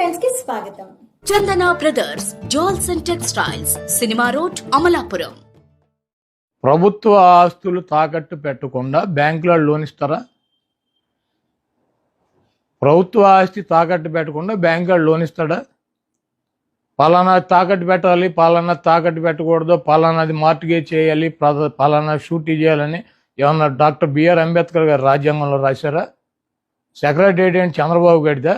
స్వాగతం. Chandana brothers jewels and textiles cinema road Amalapuram. ప్రభుత్వ ఆస్తులు తాకట్టు పెట్టకుండా బ్యాంకులో లోన్ ఇస్తారా? ప్రభుత్వ ఆస్తి తాకట్టు పెట్టకుండా బ్యాంకులో లోన్ ఇస్తాడా? పలానా తాకట్టు పెట్టాలి పలానా తాకట్టు పెట్టకూడదు పలానాది మార్టిగేజ్ చేయాలి పలానా షూటీ చేయాలని ఏమన్నా డాక్టర్ బిఆర్ అంబేద్కర్ గారు రాజ్యాంగంలో రాశారా? సెక్రటరియట్ ఏంటి చంద్రబాబు గడిదా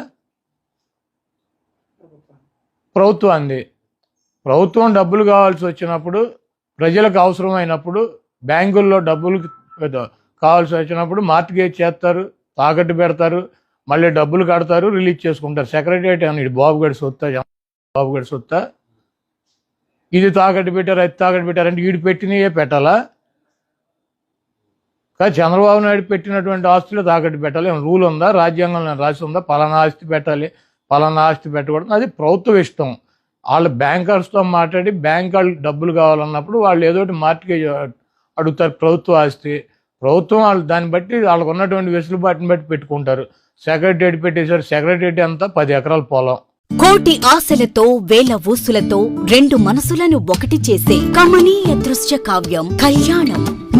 ప్రభుత్వాన్ని. ప్రభుత్వం డబ్బులు కావాల్సి వచ్చినప్పుడు ప్రజలకు అవసరమైనప్పుడు బ్యాంకుల్లో డబ్బులు కావాల్సి వచ్చినప్పుడు మార్టిగేజ్ చేస్తారు తాకట్టు పెడతారు మళ్ళీ డబ్బులు కడతారు రిలీజ్ చేసుకుంటారు. సెక్రటరియట్ అని ఇది బాబు గడి సొత్తా బాబు గడి ఇది తాకట్టు పెట్టారు అది తాకట్టు పెట్టారంటే వీడు పెట్టినయే పెట్టాలా? కానీ చంద్రబాబు నాయుడు పెట్టినటువంటి ఆస్తులు తాకట్టు పెట్టాలి. ఏమైనా రూల్ ఉందా? రాజ్యాంగంలో రాసి ఉందా? పలానా ఆస్తి పెట్టాలి. పలానా ఆస్తి పెట్టకూడదు అది ప్రభుత్వ ఇష్టం. వాళ్ళు బ్యాంకర్స్తో మాట్లాడి బ్యాంక్ వాళ్ళు డబ్బులు కావాలన్నప్పుడు వాళ్ళు ఏదో ఒకటి మార్టిగేజ్ అడుగుతారు ప్రభుత్వ ఆస్తి. ప్రభుత్వం వాళ్ళు దాన్ని బట్టి వాళ్ళకు ఉన్నటువంటి వెసులుబాటుని బట్టి పెట్టుకుంటారు. సెక్రటరీ పెట్టేశారు సెక్రటరీ అంతా పది ఎకరాల పొలం. కోటి ఆశలతో వేల ఊసులతో రెండు మనసులను ఒకటి చేసే కమనీయ దృశ్య కావ్యం కళ్యాణం.